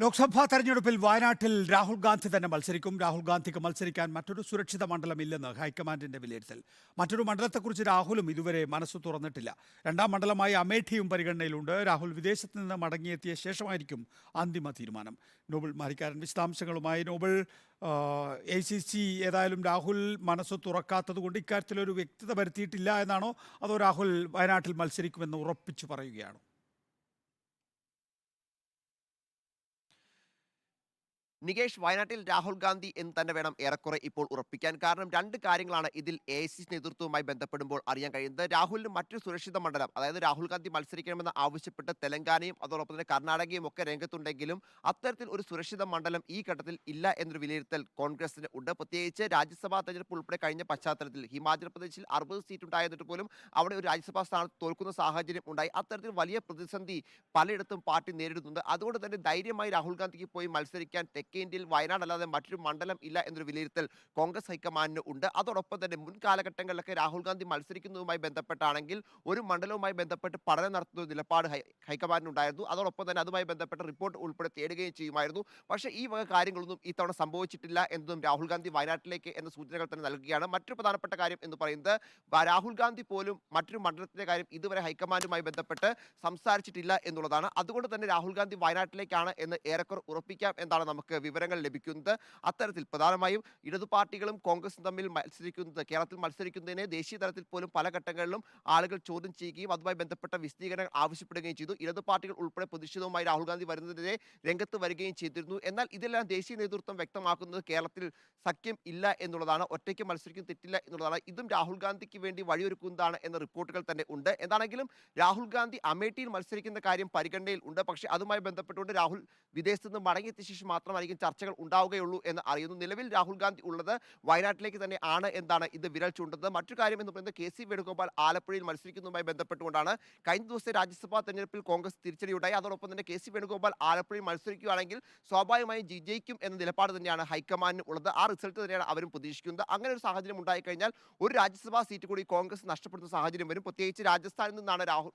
ലോക്സഭാ തെരഞ്ഞെടുപ്പിൽ വയനാട്ടിൽ രാഹുൽ ഗാന്ധി തന്നെ മത്സരിക്കും. രാഹുൽ ഗാന്ധിക്ക് മത്സരിക്കാൻ മറ്റൊരു സുരക്ഷിത മണ്ഡലമില്ലെന്ന് ഹൈക്കമാൻഡിന്റെ വിലയിരുത്തൽ. മറ്റൊരു മണ്ഡലത്തെക്കുറിച്ച് രാഹുലും ഇതുവരെ മനസ്സ് തുറന്നിട്ടില്ല. രണ്ടാം മണ്ഡലമായ അമേഠിയും പരിഗണനയിലുണ്ട്. രാഹുൽ വിദേശത്ത് നിന്ന് മടങ്ങിയെത്തിയ ശേഷമായിരിക്കും അന്തിമ തീരുമാനം. നോബൽ മാരിക്കാരൻ വിശദാംശങ്ങളുമായി നോബൽ എ സി സി ഏതായാലും രാഹുൽ മനസ്സ് തുറക്കാത്തത് കൊണ്ട് ഇക്കാര്യത്തിലൊരു വ്യക്തത വരുത്തിയിട്ടില്ല എന്നാണോ? അതോ രാഹുൽ വയനാട്ടിൽ മത്സരിക്കുമെന്ന് ഉറപ്പിച്ചു പറയുകയാണോ? നികേഷ് വയനാട്ടിൽ രാഹുൽ ഗാന്ധി എന്ന് തന്നെ വേണം ഏറെക്കുറെ ഇപ്പോൾ ഉറപ്പിക്കാൻ. കാരണം രണ്ട് കാര്യങ്ങളാണ് ഇതിൽ എ ഐ സി നേതൃത്വവുമായി ബന്ധപ്പെടുമ്പോൾ അറിയാൻ കഴിയുന്നത്. രാഹുലിന് മറ്റൊരു സുരക്ഷിത മണ്ഡലം അതായത് രാഹുൽ ഗാന്ധി മത്സരിക്കണമെന്ന് ആവശ്യപ്പെട്ട് തെലങ്കാനയും അതോടൊപ്പം തന്നെ കർണാടകയും ഒക്കെ രംഗത്തുണ്ടെങ്കിലും അത്തരത്തിൽ ഒരു സുരക്ഷിത മണ്ഡലം ഈ ഘട്ടത്തിൽ ഇല്ല എന്നൊരു വിലയിരുത്തൽ കോൺഗ്രസിന് ഉണ്ട്. പ്രത്യേകിച്ച് രാജ്യസഭാ തെരഞ്ഞെടുപ്പ് ഉൾപ്പെടെ കഴിഞ്ഞ പശ്ചാത്തലത്തിൽ ഹിമാചൽ പ്രദേശിൽ അറുപത് സീറ്റ് ഉണ്ടായിരുന്നിട്ട് പോലും അവിടെ ഒരു രാജ്യസഭാ സ്ഥാനത്ത് തോൽക്കുന്ന സാഹചര്യം ഉണ്ടായി. അത്തരത്തിൽ വലിയ പ്രതിസന്ധി പലയിടത്തും പാർട്ടി നേരിടുന്നുണ്ട്. അതുകൊണ്ട് തന്നെ ധൈര്യമായി രാഹുൽ ഗാന്ധിക്ക് പോയി മത്സരിക്കാൻ തെക്കേ ഇന്ത്യയിൽ വയനാട് അല്ലാതെ മറ്റൊരു മണ്ഡലം ഇല്ല എന്നൊരു വിലയിരുത്തൽ കോൺഗ്രസ് ഹൈക്കമാൻഡിന് ഉണ്ട്. അതോടൊപ്പം തന്നെ മുൻ കാലഘട്ടങ്ങളിലൊക്കെ രാഹുൽ ഗാന്ധി മത്സരിക്കുന്നതുമായി ബന്ധപ്പെട്ടാണെങ്കിൽ ഒരു മണ്ഡലവുമായി ബന്ധപ്പെട്ട് പഠനം നടത്തുന്ന നിലപാട് ഹൈക്കമാൻഡിനുണ്ടായിരുന്നു. അതോടൊപ്പം തന്നെ അതുമായി ബന്ധപ്പെട്ട റിപ്പോർട്ട് ഉൾപ്പെടെ തേടുകയും ചെയ്യുമായിരുന്നു. പക്ഷേ ഈ വക കാര്യങ്ങളൊന്നും ഇത്തവണ സംഭവിച്ചിട്ടില്ല എന്നതും രാഹുൽ ഗാന്ധി വയനാട്ടിലേക്ക് എന്ന സൂചനകൾ തന്നെ നൽകുകയാണ്. മറ്റൊരു പ്രധാനപ്പെട്ട കാര്യം എന്ന് പറയുന്നത് രാഹുൽ ഗാന്ധി പോലും മറ്റൊരു മണ്ഡലത്തിന്റെ കാര്യം ഇതുവരെ ഹൈക്കമാൻഡുമായി ബന്ധപ്പെട്ട് സംസാരിച്ചിട്ടില്ല എന്നുള്ളതാണ്. അതുകൊണ്ട് തന്നെ രാഹുൽ ഗാന്ധി വയനാട്ടിലേക്കാണ് എന്ന് ഏറെക്കുറെ ഉറപ്പിക്കാം എന്നാണ് നമുക്ക് വിവരങ്ങൾ ലഭിക്കുന്നത് അത്തരത്തിൽ പ്രധാനമായും ഇടതു പാർട്ടികളും കോൺഗ്രസും തമ്മിൽ മത്സരിക്കുന്നത് കേരളത്തിൽ മത്സരിക്കുന്നതിനെ ദേശീയ തലത്തിൽ പോലും പല ഘട്ടങ്ങളിലും ആളുകൾ ചോദ്യം ചെയ്യുകയും അതുമായി ബന്ധപ്പെട്ട വിശദീകരണങ്ങൾ ആവശ്യപ്പെടുകയും ചെയ്തു. ഇടതു പാർട്ടികൾ ഉൾപ്പെടെ പ്രതിഷേധവുമായി രാഹുൽ ഗാന്ധി വരുന്നതിനെ രംഗത്ത് വരികയും ചെയ്തിരുന്നു. എന്നാൽ ഇതെല്ലാം ദേശീയ നേതൃത്വം വ്യക്തമാക്കുന്നത് കേരളത്തിൽ സഖ്യം ഇല്ല എന്നുള്ളതാണ് ഒറ്റയ്ക്ക് മത്സരിക്കുന്ന തെറ്റില്ല എന്നുള്ളതാണ്. ഇതും രാഹുൽ ഗാന്ധിക്ക് വേണ്ടി വഴിയൊരുക്കുന്നതാണ് എന്ന റിപ്പോർട്ടുകൾ തന്നെ ഉണ്ട്. എന്താണെങ്കിലും രാഹുൽ ഗാന്ധി അമേഠിയിൽ മത്സരിക്കുന്ന കാര്യം പരിഗണനയിൽ ഉണ്ട്. പക്ഷേ അതുമായി ബന്ധപ്പെട്ടുകൊണ്ട് രാഹുൽ വിദേശത്ത് നിന്ന് മടങ്ങിയെത്തിയ ശേഷം മാത്രമായിരിക്കും ചർച്ചകൾ ഉണ്ടാവുകയുള്ളൂ എന്ന് അറിയുന്നു. നിലവിൽ രാഹുൽ ഗാന്ധി ഉള്ളത് വയനാട്ടിലേക്ക് തന്നെ ആണ് എന്നാണ് ഇത് വിരൽ ചൂണ്ടുന്നത്. മറ്റു കാര്യം എന്ന് പറയുന്നത് കെ സി വേണുഗോപാൽ ആലപ്പുഴയിൽ മത്സരിക്കുന്നതുമായി ബന്ധപ്പെട്ടുകൊണ്ടാണ് കഴിഞ്ഞ ദിവസത്തെ രാജ്യസഭാ തെരഞ്ഞെടുപ്പിൽ കോൺഗ്രസ് തിരിച്ചടിയുണ്ടായി. അതോടൊപ്പം തന്നെ കെ സി വേണുഗോപാൽ ആലപ്പുഴയിൽ മത്സരിക്കുകയാണെങ്കിൽ സ്വാഭാവികമായും വിജയിക്കും എന്ന നിലപാട് തന്നെയാണ് ഹൈക്കമാൻഡിന് ഉള്ളത്. ആ റിസൾട്ട് തന്നെയാണ് അവരും പ്രതീക്ഷിക്കുന്നത്. അങ്ങനെ ഒരു സാഹചര്യം ഉണ്ടായിക്കഴിഞ്ഞാൽ ഒരു രാജ്യസഭാ സീറ്റ് കൂടി കോൺഗ്രസ് നഷ്ടപ്പെടുന്ന സാഹചര്യം വരും. പ്രത്യേകിച്ച് രാജസ്ഥാനിൽ നിന്നാണ് രാഹുൽ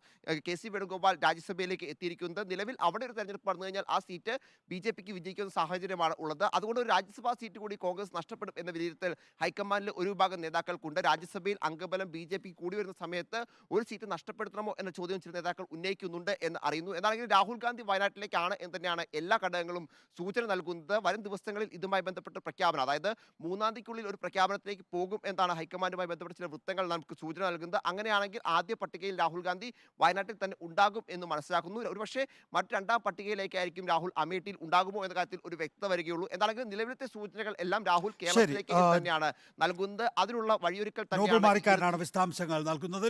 കെ സി വേണുഗോപാൽ രാജ്യസഭയിലേക്ക് എത്തിയിരിക്കുന്നത്. നിലവിൽ അവിടെ ഒരു തെരഞ്ഞെടുപ്പ് നടന്നു കഴിഞ്ഞാൽ ആ സീറ്റ് ബി ജെ പിക്ക് വിജയിക്കുന്ന സാഹചര്യമാണ് ഉള്ളത്. അതുകൊണ്ട് ഒരു രാജ്യസഭാ സീറ്റ് കൂടി കോൺഗ്രസ് നഷ്ടപ്പെടും എന്ന വിലയിരുത്തൽ ഹൈക്കമാൻഡിൽ ഒരു വിഭാഗം നേതാക്കൾക്കുണ്ട്. രാജ്യസഭയിൽ അംഗബലം ബി ജെ പി കൂടി വരുന്ന സമയത്ത് ഒരു സീറ്റ് നഷ്ടപ്പെടുത്തണമോ എന്ന ചോദ്യം ചില നേതാക്കൾ ഉന്നയിക്കുന്നുണ്ട് എന്ന് അറിയുന്നു. എന്നാണെങ്കിലും രാഹുൽ ഗാന്ധി വയനാട്ടിലേക്കാണ് എന്ന് തന്നെയാണ് എല്ലാ ഘടകങ്ങളും സൂചന നൽകുന്നത്. വരും ദിവസങ്ങളിൽ ഇതുമായി ബന്ധപ്പെട്ട പ്രഖ്യാപനം അതായത് മൂന്നാം തീയതിക്കുള്ളിൽ ഒരു പ്രഖ്യാപനത്തിലേക്ക് പോകും എന്നാണ് ഹൈക്കമാൻഡുമായി ബന്ധപ്പെട്ട ചില വൃത്തങ്ങൾ നമുക്ക് സൂചന നൽകുന്നത്. അങ്ങനെയാണെങ്കിൽ ആദ്യ പട്ടികയിൽ രാഹുൽ ഗാന്ധി വയനാട്ടിൽ തന്നെ ഉണ്ടാകും എന്ന് മനസ്സിലാക്കുന്നു. ഒരുപക്ഷെ മറ്റ് രണ്ടാം പട്ടികയിലേക്കായിരിക്കും രാഹുൽ അമേഠിയിൽ ഉണ്ടാകുമോ എന്ന കാര്യത്തിൽ ഒരു വ്യക്തത വരികയുള്ളൂ. എന്താണെങ്കിലും നിലവിലത്തെ സൂചനകൾ എല്ലാം രാഹുൽ കേരളത്തിലേക്ക് തന്നെയാണ് നൽകുന്നത്. അതിനുള്ള വഴിയൊരുക്കൽ തന്നെയാണ് വിശദാംശങ്ങൾ നൽകുന്നത്